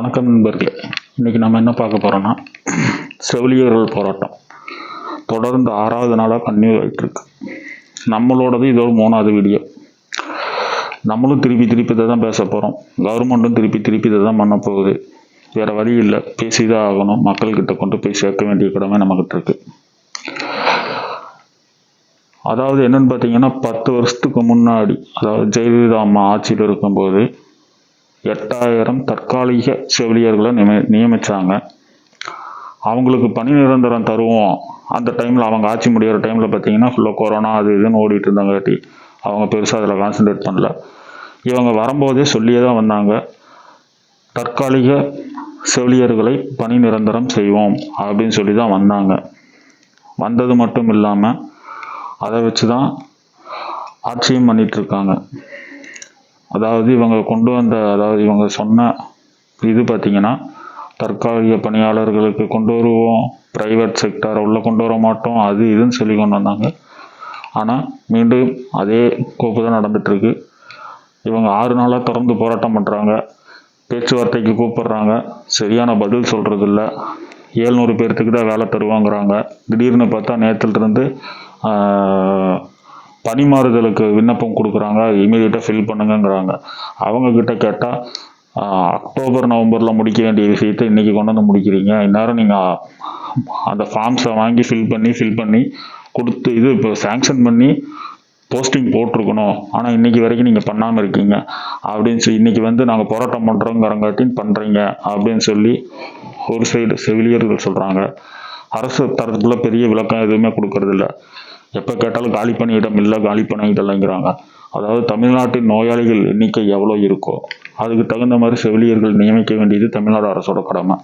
வணக்கம் நண்பர்களே. இன்றைக்கி நம்ம என்ன பார்க்க போகிறோன்னா செவிலியர்கள் போராட்டம். தொடர்ந்து ஆறாவது நாளாக கன்னியூ ஆகிட்டுருக்கு நம்மளோடது இது ஒரு மூணாவது வீடியோ நம்மளும் திருப்பி திருப்பி இதை தான் பேச போகிறோம் கவர்மெண்ட்டும் திருப்பி திருப்பி இதை தான் பண்ண போகுது. வேறு வழி இல்லை. பேசி தான் ஆகணும். மக்கள்கிட்ட கொண்டு போய் சேர்க்க வேண்டிய கடமை நம்மக்கிட்ட இருக்குது அதாவது என்னென்னு பார்த்தீங்கன்னா பத்து வருஷத்துக்கு முன்னாடி அதாவது ஜெயலலிதா அம்மா ஆட்சியில் இருக்கும்போது எட்டாயிரம் தற்காலிக செவிலியர்களை நியமி நியமித்தாங்க அவங்களுக்கு பணி நிரந்தரம் தருவோம். அந்த டைமில் அவங்க ஆட்சி முடிகிற டைமில் பார்த்தீங்கன்னா ஃபுல்லாக கொரோனா அது இதுன்னு ஓடிட்டு இருந்தாங்காட்டி அவங்க பெருசாக அதில் கான்சென்ட்ரேட் பண்ணல. இவங்க வரும்போதே சொல்லியே தான் வந்தாங்க தற்காலிக செவிலியர்களை பணி நிரந்தரம் செய்வோம் அப்படின்னு சொல்லி தான் வந்தாங்க. வந்தது மட்டும் இல்லாமல் அதை வச்சு தான் ஆட்சியும் பண்ணிகிட்ருக்காங்க அதாவது இவங்க கொண்டு வந்த அதாவது இவங்க சொன்ன இது பார்த்தீங்கன்னா தற்காலிக பணியாளர்களுக்கு கொண்டு வருவோம் ப்ரைவேட் செக்டாரை உள்ளே கொண்டு வர மாட்டோம் அது இதுன்னு சொல்லி கொண்டு வந்தாங்க. ஆனால் மீண்டும் அதே கோப்பு தான் நடந்துகிட்ருக்கு இவங்க ஆறு நாளாக தொடர்ந்து போராட்டம் பண்ணுறாங்க பேச்சுவார்த்தைக்கு கூப்பிடுறாங்க. சரியான பதில் சொல்கிறது இல்லை ஏழ்நூறு பேர்த்துக்கு தான் வேலை தருவாங்கிறாங்க. திடீர்னு பார்த்தா நேற்றுலேருந்து பணிமாறுதலுக்கு விண்ணப்பம் கொடுக்குறாங்க இமீடியட்டாக ஃபில் பண்ணுங்கங்கிறாங்க. அவங்கக்கிட்ட கேட்டால் அக்டோபர் நவம்பரில் முடிக்க வேண்டிய விஷயத்தை இன்றைக்கி கொண்டு வந்து முடிக்கிறீங்க. இந்நேரம் நீங்கள் அந்த ஃபார்ம்ஸை வாங்கி ஃபில் பண்ணி ஃபில் பண்ணி கொடுத்து இது இப்போ சேங்ஷன் பண்ணி போஸ்டிங் போட்டிருக்கணும். ஆனால் இன்றைக்கி வரைக்கும் நீங்கள் பண்ணாமல் இருக்கீங்க. அப்படின்னு சொல்லி இன்றைக்கி வந்து நாங்கள் போராட்டம் பண்ணுறோங்கிறங்காட்டின் பண்ணுறீங்க அப்படின்னு சொல்லி ஒரு சைடு செவிலியர்கள் சொல்கிறாங்க அரசு தரத்துக்குள்ள பெரிய விளக்கம் எதுவுமே கொடுக்கறதில்ல. எப்போ கேட்டாலும் காலி பணியிடம் இல்லை காலி பணியிடம் இல்லைங்கிறாங்க அதாவது தமிழ்நாட்டின் நோயாளிகள் எண்ணிக்கை எவ்வளோ இருக்கோ அதுக்கு தகுந்த மாதிரி செவிலியர்கள் நியமிக்க வேண்டியது தமிழ்நாடு அரசோட கடமை.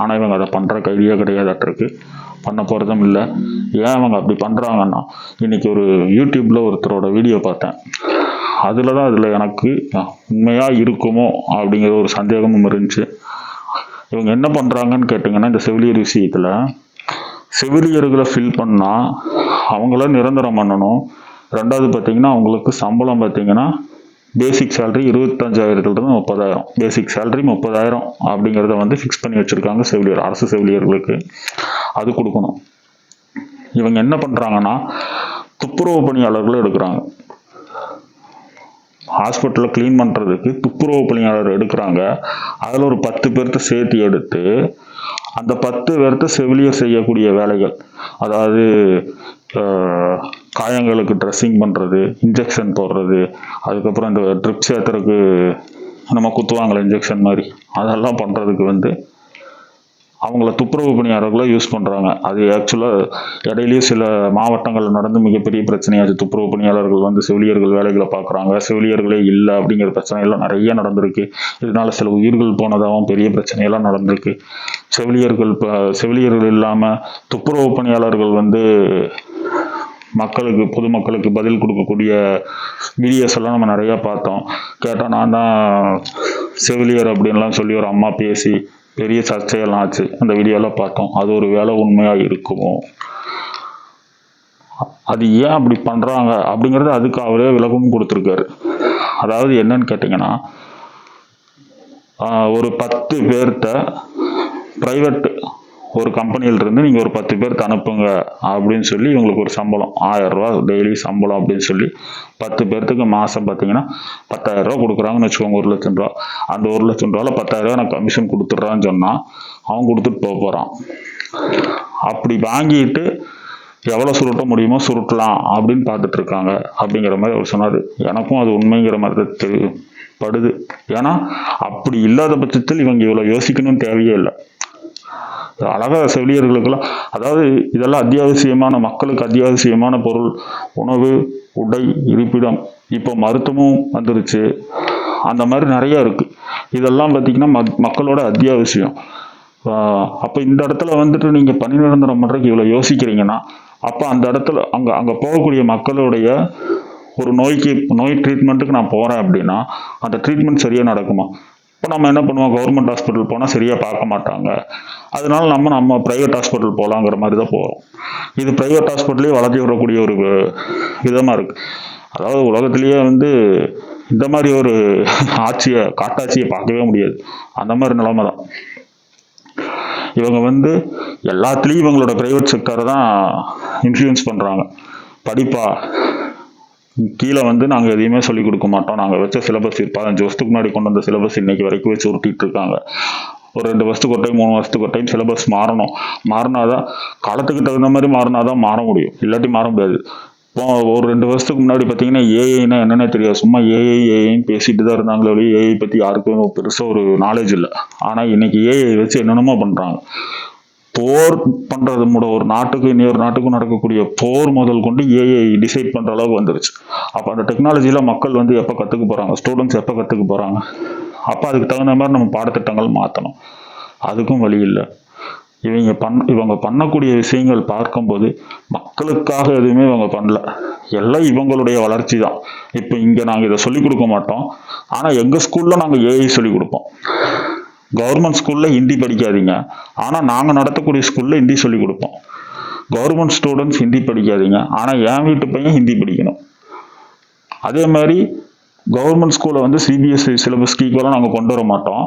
ஆனால் இவங்க அதை பண்ணுற கைதியே கிடையாதாட்டிருக்கு பண்ண போகிறதும் இல்லை. ஏன் அவங்க அப்படி பண்ணுறாங்கன்னா இன்றைக்கி ஒரு யூடியூப்பில் ஒருத்தரோட வீடியோ பார்த்தேன். அதில் தான் அதில் எனக்கு உண்மையாக இருக்குமோ அப்படிங்கிற ஒரு சந்தேகமும் இருந்துச்சு. இவங்க என்ன பண்ணுறாங்கன்னு கேட்டிங்கன்னா இந்த செவிலியர் விஷயத்தில் செவிலியர்களை ஃபில் பண்ணால் அவங்கள நிரந்தரம் பண்ணணும். ரெண்டாவது பார்த்தீங்கன்னா அவங்களுக்கு சம்பளம் பார்த்தீங்கன்னா பேசிக் சேலரி இருபத்தஞ்சாயிரத்துலேருந்து முப்பதாயிரம். பேசிக் சேலரி முப்பதாயிரம் அப்படிங்கிறத வந்து ஃபிக்ஸ் பண்ணி வச்சுருக்காங்க செவிலியர் அரசு செவிலியர்களுக்கு. அது கொடுக்கணும். இவங்க என்ன பண்ணுறாங்கன்னா துப்புரவு பணியாளர்களும் எடுக்கிறாங்க. ஹாஸ்பிட்டலில் க்ளீன் பண்ணுறதுக்கு துப்புரவு பணியாளர் எடுக்கிறாங்க. அதில் ஒரு பத்து பேர்த்த சேர்த்து எடுத்து அந்த பத்து பேர்த்த செவிலியர் செய்யக்கூடிய வேலைகள். அதாவது காயங்களுக்கு ட்ரெஸ்ஸிங் பண்ணுறது இன்ஜெக்ஷன் போடுறது அதுக்கப்புறம் இந்த ட்ரிப்ஸ் ஏற்றுறதுக்கு நம்ம குத்துவாங்களே இன்ஜெக்ஷன் மாதிரி. அதெல்லாம் பண்ணுறதுக்கு வந்து அவங்கள துப்புரவு பணியாளர்களை யூஸ் பண்ணுறாங்க அது ஆக்சுவலாக இடையிலேயே சில மாவட்டங்களில் நடந்து மிகப்பெரிய பிரச்சனையாச்சு துப்புரவு பணியாளர்கள் வந்து செவிலியர்கள் வேலைகளை பார்க்குறாங்க. செவிலியர்களே இல்லை அப்படிங்கிற பிரச்சனையெல்லாம் நிறைய நடந்திருக்கு. இதனால சில உயிர்கள் போனதாகவும் பெரிய பிரச்சனையெல்லாம் நடந்திருக்கு. செவிலியர்கள் இப்போ செவிலியர்கள் இல்லாமல் துப்புரவு பணியாளர்கள் வந்து மக்களுக்கு பொதுமக்களுக்கு பதில் கொடுக்கக்கூடிய வீடியோஸ் எல்லாம் நம்ம நிறையா பார்த்தோம். கேட்டால் நான் தான் செவிலியர் அப்படின்லாம் சொல்லி ஒரு அம்மா பேசி பெரிய சர்ச்சையெல்லாம் ஆச்சு. அந்த வீடியோலாம் பார்த்தோம். அது ஒரு வேலை உண்மையாக இருக்குமோ? அது ஏன் அப்படி பண்ணுறாங்க அப்படிங்கிறது அதுக்கு அவரே விளக்கமும் கொடுத்துருக்காரு. அதாவது என்னன்னு கேட்டிங்கன்னா ஒரு பத்து பேர்த்த ப்ரைவேட் ஒரு கம்பெனியிலிருந்து நீங்கள் ஒரு பத்து பேருக்கு அனுப்புங்க அப்படின்னு சொல்லி இவங்களுக்கு ஒரு சம்பளம். ஆயிரரூவா டெய்லி சம்பளம் அப்படின்னு சொல்லி பத்து பேர்த்துக்கு மாதம் பார்த்தீங்கன்னா பத்தாயிரரூவா கொடுக்குறாங்கன்னு வச்சுக்கோங்க ஒரு லட்சம் ரூபா அந்த ஒரு லட்சம் ரூபாவில் பத்தாயிரரூவா நான் கமிஷன் கொடுத்துட்றான்னு சொன்னால் அவன் கொடுத்துட்டு போக போகிறான் அப்படி வாங்கிட்டு எவ்வளோ சுருட்ட முடியுமோ சுருட்டலாம் அப்படின்னு பார்த்துட்டு இருக்காங்க அப்படிங்கிற மாதிரி அவர் சொன்னார். எனக்கும் அது உண்மைங்கிற மாதிரி தான் படுது. ஏன்னா அப்படி இல்லாத பட்சத்தில் இவங்க இவ்வளோ யோசிக்கணும்னு தேவையே இல்லை. அழகாக செவிலியர்களுக்கெல்லாம் அதாவது இதெல்லாம் அத்தியாவசியமான மக்களுக்கு அத்தியாவசியமான பொருள் உணவு உடை இருப்பிடம். இப்போ மருத்துவமும் வந்துருச்சு. அந்த மாதிரி நிறைய இருக்குது இதெல்லாம் பார்த்திங்கன்னா மக்களோட அத்தியாவசியம். அப்போ இந்த இடத்துல வந்துட்டு நீங்கள் பணி நிரந்தரம் பண்ணுறதுக்கு இவ்வளோ யோசிக்கிறீங்கன்னா அப்போ அந்த இடத்துல அங்கே அங்கே போகக்கூடிய மக்களுடைய ஒரு நோய்க்கு நோய் ட்ரீட்மெண்ட்டுக்கு நான் போகிறேன் அப்படின்னா அந்த ட்ரீட்மெண்ட் சரியாக நடக்குமா? இப்போ நம்ம என்ன பண்ணுவோம்? கவர்மெண்ட் ஹாஸ்பிட்டல் போனால் சரியாக பார்க்க மாட்டாங்க. அதனால நம்ம நம்ம ப்ரைவேட் ஹாஸ்பிட்டல் போகலாங்கிற மாதிரி தான் போகிறோம் இது ப்ரைவேட் ஹாஸ்பிட்டலே வளர்ச்சி வரக்கூடிய ஒரு விதமாக இருக்குது அதாவது உலகத்திலேயே வந்து இந்த மாதிரி ஒரு ஆட்சியை காட்டாட்சியை பார்க்கவே முடியாது. அந்த மாதிரி நிலைமை தான். இவங்க வந்து எல்லாத்துலேயும் இவங்களோட ப்ரைவேட் செக்டரை தான் இன்ஃப்ளூயன்ஸ் பண்ணுறாங்க படிப்பா கீழே வந்து நாங்கள் எதையுமே சொல்லிக் கொடுக்க மாட்டோம். நாங்கள் வச்ச சிலபஸ் பதினஞ்சு வருஷத்துக்கு முன்னாடி கொண்டு வந்த சிலபஸ் இன்னைக்கு வரைக்கும் வச்சு உருட்டிட்டு இருக்காங்க. ஒரு ரெண்டு வருஷத்துக்கு ஒரு டைம் மூணு வருஷத்துக்கு ஒரு டைம் சிலபஸ் மாறணும். மாறினாதான் காலத்துக்கு தகுந்த மாதிரி மாறினாதான் மாற முடியும். இல்லாட்டி மாற முடியாது. இப்போ ஒரு ரெண்டு வருஷத்துக்கு முன்னாடி பார்த்தீங்கன்னா ஏஐனா என்னன்னே தெரியாது. சும்மா ஏஐ ஏஐன்னு பேசிட்டு தான் இருந்தாங்களே ஒழிய ஏஐ பற்றி யாருக்கும் பெருசாக ஒரு நாலேஜ் இல்லை. ஆனால் இன்னைக்கு ஏஐ வச்சு என்னென்னமோ பண்ணுறாங்க போர் பண்றது மூட ஒரு நாட்டுக்கு இன்னொரு நாட்டுக்கும் நடக்கக்கூடிய போர் முதல் கொண்டு ஏஐ டிசைட் பண்ற அளவுக்கு வந்துருச்சு. அப்ப அந்த டெக்னாலஜியில மக்கள் வந்து எப்ப கத்துக்க போறாங்க? ஸ்டூடெண்ட்ஸ் எப்ப கத்துக்க போறாங்க? அப்ப அதுக்கு தகுந்த மாதிரி நம்ம பாடத்திட்டங்கள் மாத்தணும். அதுக்கும் வழி இல்லை. இவங்க பண் இவங்க பண்ணக்கூடிய விஷயங்கள் பார்க்கும்போது மக்களுக்காக எதுவுமே இவங்க பண்ணல. எல்லாம் இவங்களுடைய வளர்ச்சி தான். இப்போ இங்க நாங்க இதை சொல்லிக் கொடுக்க மாட்டோம். ஆனா எங்க ஸ்கூல்ல நாங்க ஏஐ சொல்லிக் கொடுப்போம். கவர்மெண்ட் ஸ்கூலில் ஹிந்தி படிக்காதீங்க. ஆனால் நாங்கள் நடத்தக்கூடிய ஸ்கூலில் ஹிந்தி சொல்லிக் கொடுப்போம். கவர்மெண்ட் ஸ்டூடெண்ட்ஸ் ஹிந்தி படிக்காதீங்க. ஆனால் என் வீட்டு பையன் ஹிந்தி படிக்கணும். அதே மாதிரி கவர்மெண்ட் ஸ்கூலை வந்து சிபிஎஸ்சி சிலபஸ்க்கு ஈக்குவலாக நாங்கள் கொண்டு வர மாட்டோம்.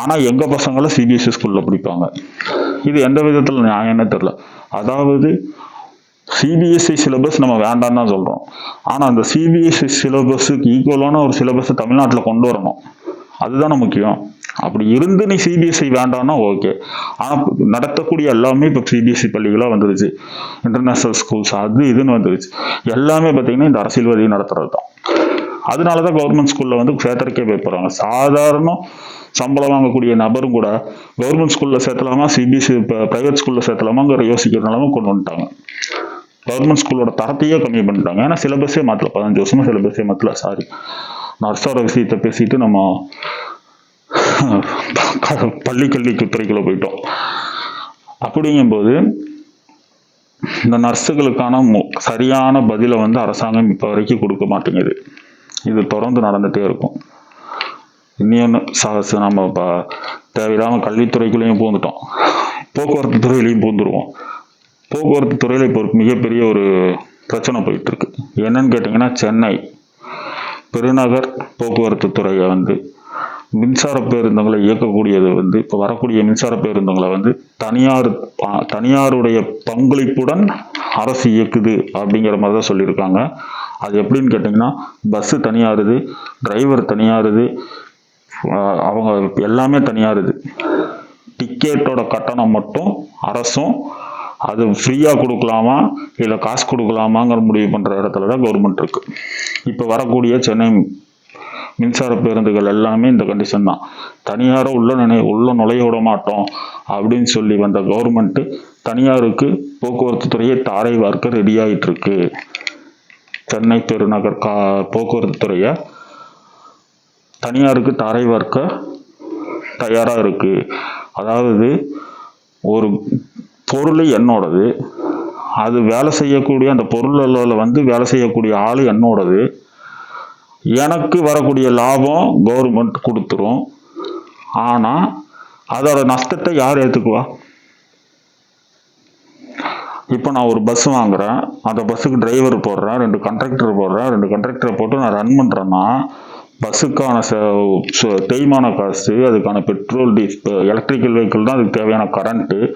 ஆனால் எங்கள் பசங்களும் சிபிஎஸ்சி ஸ்கூலில் படிப்பாங்க. இது எந்த விதத்தில் நியாயம்னு தெரில அதாவது சிபிஎஸ்சி சிலபஸ் நம்ம வேண்டாம்னு தான் சொல்கிறோம் ஆனால் அந்த சிபிஎஸ்சி சிலபஸுக்கு ஈக்குவலான ஒரு சிலபஸை தமிழ்நாட்டில் கொண்டு வரணும். அதுதானே முக்கியம். அப்படி இருந்து நீ சிபிஎஸ்சி வேண்டாம்னா ஓகே ஆனால் நடத்தக்கூடிய எல்லாமே இப்போ சிபிஎஸ்சி பள்ளிகளாக வந்துருச்சு. இன்டர்நேஷ்னல் ஸ்கூல்ஸ் அது இதுன்னு வந்துருச்சு. எல்லாமே பார்த்தீங்கன்னா இந்த அரசியல்வாதியை நடத்துறது தான் அதனால தான் கவர்மெண்ட் ஸ்கூலில் வந்து சேர்த்துறக்கே போய் சாதாரண சம்பளம் வாங்கக்கூடிய நபரும் கூட கவர்மெண்ட் ஸ்கூலில் சேர்த்தலாமா சிபிஎஸ்சி இப்போ ப்ரைவேட் ஸ்கூலில் சேர்த்தலாமாங்கிற யோசிக்கிற நிலமை கொண்டு வந்துட்டாங்க. கவர்மெண்ட் ஸ்கூலோட தரத்தையே கம்மி பண்ணிட்டாங்க. ஏன்னா சிலபஸே மாற்றல பதினஞ்சு வருஷமா சிலபஸே மாற்றல சாரி நர்ஸோட விஷயத்தை பேசிட்டு நம்ம பள்ளி கல்விக்கு துறைக்குள்ள போயிட்டோம். அப்படிங்கும்போது இந்த நர்ஸுகளுக்கான மு- சரியான பதிலை வந்து அரசாங்கம் இப்போ வரைக்கும் கொடுக்க மாட்டேங்குது. இது தொடர்ந்து நடந்துகிட்டே இருக்கும். இன்னொன்று சாகச நம்ம இப்போ தேவையில்லாமல் கல்வித்துறைக்குள்ளேயும் பூந்துட்டோம் போக்குவரத்து துறையிலையும் பூந்துருவோம் போக்குவரத்து துறையில் இப்போ ஒரு மிகப்பெரிய ஒரு பிரச்சனை போயிட்டு இருக்கு என்னன்னு கேட்டிங்கன்னா சென்னை பெருநகர் போக்குவரத்து துறையை வந்து மின்சார பேருந்துகளை இயக்கக்கூடியது வந்து இப்போ வரக்கூடிய மின்சார பேருந்துகளை வந்து தனியார் தனியாருடைய பங்களிப்புடன் அரசு இயக்குது அப்படிங்கிற மாதிரி தான் சொல்லியிருக்காங்க. அது எப்படின்னு கேட்டிங்கன்னா பஸ்ஸு தனியாருது டிரைவர் தனியாருது அவங்க எல்லாமே தனியாருது. டிக்கெட்டோட கட்டணம் மட்டும் அரசும் அது ஃப்ரீயாக கொடுக்கலாமா இல்லை காசு கொடுக்கலாமாங்கிற முடிவு பண்ணுற இடத்துல தான் கவர்மெண்ட் இருக்குது இப்போ வரக்கூடிய சென்னை மின்சார பேருந்துகள் எல்லாமே இந்த கண்டிஷன் தான். தனியாரை உள்ள நினை உள்ள நுழைய விட மாட்டோம் அப்படின்னு சொல்லி வந்த கவர்மெண்ட்டு தனியாருக்கு போக்குவரத்து துறையை தாரை வார்க்க ரெடி ஆயிட்டு இருக்கு சென்னை பெருநகர் கா போக்குவரத்து துறையை தனியாருக்கு தாரை வார்க்க தயாராக இருக்கு. அதாவது ஒரு பொருள் என்னோடது அது வேலை செய்யக்கூடிய அந்த பொருளில் வந்து வேலை செய்யக்கூடிய ஆள் என்னோடது எனக்கு வரக்கூடிய லாபம் கவர்மெண்ட் கொடுத்துரும். ஆனால் அதோட நஷ்டத்தை யார் ஏற்றுக்குவா இப்போ நான் ஒரு பஸ் வாங்குறேன். அந்த பஸ்ஸுக்கு டிரைவர் போடுறேன். ரெண்டு கண்ட்ரக்டர் போடுறேன். ரெண்டு கண்டக்டரை போட்டு நான் ரன் பண்ணுறேன்னா பஸ்ஸுக்கான ச- தேய்மான காசு அதுக்கான பெட்ரோல் டீ எலக்ட்ரிக்கல் வெஹிக்கிள் தான் அதுக்கு தேவையான கரண்ட்டு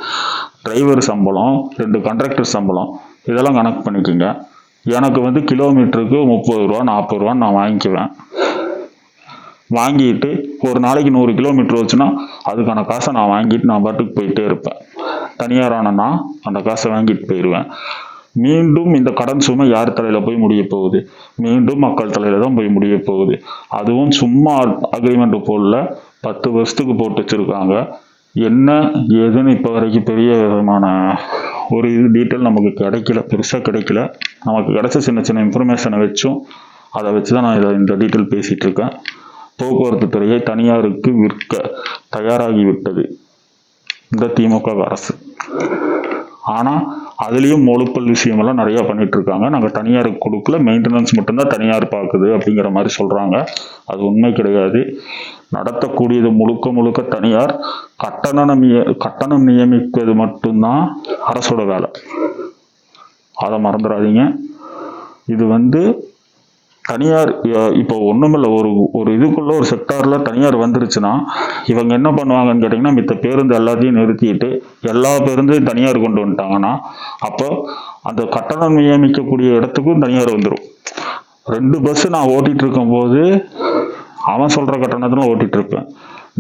டிரைவர் சம்பளம் ரெண்டு கண்ட்ரக்டர் சம்பளம் இதெல்லாம் கணக்கு பண்ணிக்கோங்க. எனக்கு வந்து கிலோமீட்டருக்கு முப்பது ரூபா நாற்பது ரூபா நான் வாங்கிக்குவேன். வாங்கிட்டு ஒரு நாளைக்கு நூறு கிலோமீட்டர் வச்சுன்னா அதுக்கான காசை நான் வாங்கிட்டு நான் பாட்டுக்கு போயிட்டே இருப்பேன். தனியாரானா அந்த காசை வாங்கிட்டு போயிடுவேன் மீண்டும் இந்த கடன் சுமை யார் தலையில் போய் முடிய போகுது? மீண்டும் மக்கள் தலையில தான் போய் முடிய போகுது. அதுவும் சும்மா அக்ரிமெண்ட் போடல. பத்து வருஷத்துக்கு போட்டு வச்சிருக்காங்க. என்ன ஏதுன்னு இப்போ வரைக்கும் பெரிய விதமான ஒரு இது டீட்டெயில் நமக்கு கிடைக்கல பெருசாக கிடைக்கல. நமக்கு கிடைச்ச சின்ன சின்ன இன்ஃபர்மேஷனை வச்சும் அதை வச்சு தான் நான் இதை இந்த டீட்டெயில் பேசிகிட்டு இருக்கேன் போக்குவரத்து துறையை தனியாருக்கு விற்க தயாராகிவிட்டது இந்த திமுக அரசு. ஆனால் அதுலேயும் மொழுப்பல் விஷயமெல்லாம் நிறையா பண்ணிட்டு இருக்காங்க நாங்கள் தனியாருக்கு கொடுக்கல மெயின்டெனன்ஸ் மட்டும்தான் தனியார் பார்க்குது அப்படிங்கிற மாதிரி சொல்கிறாங்க அது உண்மை கிடையாது. நடத்தக்கூடியது முழுக்க முழுக்க தனியார். கட்டணம் கட்டணம் நியமிப்பது மட்டும்தான் அரசோட வேலை. அதை மறந்துடாதீங்க. இது வந்து தனியார் இப்போ ஒன்றுமில்ல ஒரு ஒரு இதுக்குள்ள ஒரு செக்டார்ல தனியார் வந்துருச்சுன்னா இவங்க என்ன பண்ணுவாங்கன்னு கேட்டிங்கன்னா மித்த பேருந்து எல்லாத்தையும் நிறுத்திட்டு எல்லா பேருந்தையும் தனியார் கொண்டு வந்துட்டாங்கன்னா அப்போ அந்த கட்டணம் நியமிக்கக்கூடிய இடத்துக்கும் தனியார் வந்துடும் ரெண்டு பஸ்ஸு நான் ஓட்டிகிட்டு இருக்கும்போது அவன் சொல்ற கட்டணத்தில் ஓட்டிட்டு இருப்பேன்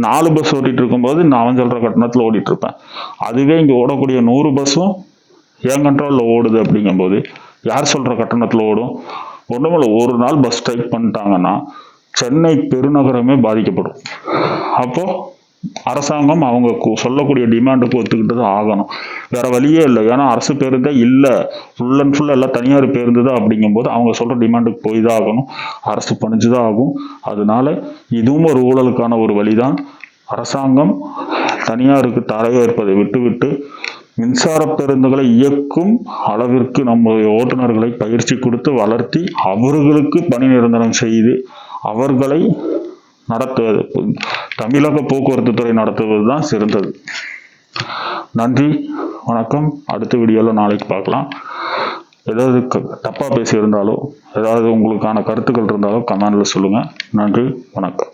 நாலு பஸ் ஓட்டிட்டு இருக்கும்போது நான் அவன் சொல்ற கட்டணத்தில் ஓடிட்டு இருப்பேன் அதுவே இங்கே ஓடக்கூடிய நூறு பஸ்ஸும் என் கண்ட்ரோலில் ஓடுது அப்படிங்கும்போது யார் சொல்ற கட்டணத்தில் ஓடும்? ஒன்றுமில்ல ஒரு நாள் பஸ் ஸ்ட்ரைக் பண்ணிட்டாங்கன்னா சென்னை பெருநகரமே பாதிக்கப்படும். அப்போ அரசாங்கம் அவங்க சொல்லக்கூடிய டிமாண்டுக்கு ஒத்துக்கிட்டு தான் ஆகணும். வேற வழியே இல்லை. ஏன்னா அரசு பேருந்தே இல்லை. ஃபுல் அண்ட் ஃபுல் எல்லாம் தனியார் பேருந்து தான் அப்படிங்கும்போது அவங்க சொல்ற டிமாண்டுக்கு போய் தான் ஆகணும். அரசு பணிச்சு தான் ஆகும். அதனால இதுவும் ஒரு ஊழலுக்கான ஒரு வழிதான். அரசாங்கம் தனியாருக்கு தரையேற்பதை விட்டுவிட்டு மின்சார பேருந்துகளை இயக்கும் அளவிற்கு நம்முடைய ஓட்டுநர்களை பயிற்சி கொடுத்து வளர்த்தி அவர்களுக்கு பணி நிரந்தரம் செய்து அவர்களை நடத்துவது தமிழக போக்குவரத்து துறை நடத்துவது தான் சிறந்தது. நன்றி வணக்கம். அடுத்த வீடியோவில் நாளைக்கு பார்க்கலாம். ஏதாவது க- பேசியிருந்தாலோ ஏதாவது உங்களுக்கான கருத்துக்கள் இருந்தாலோ கமெண்டில் சொல்லுங்கள் நன்றி வணக்கம்.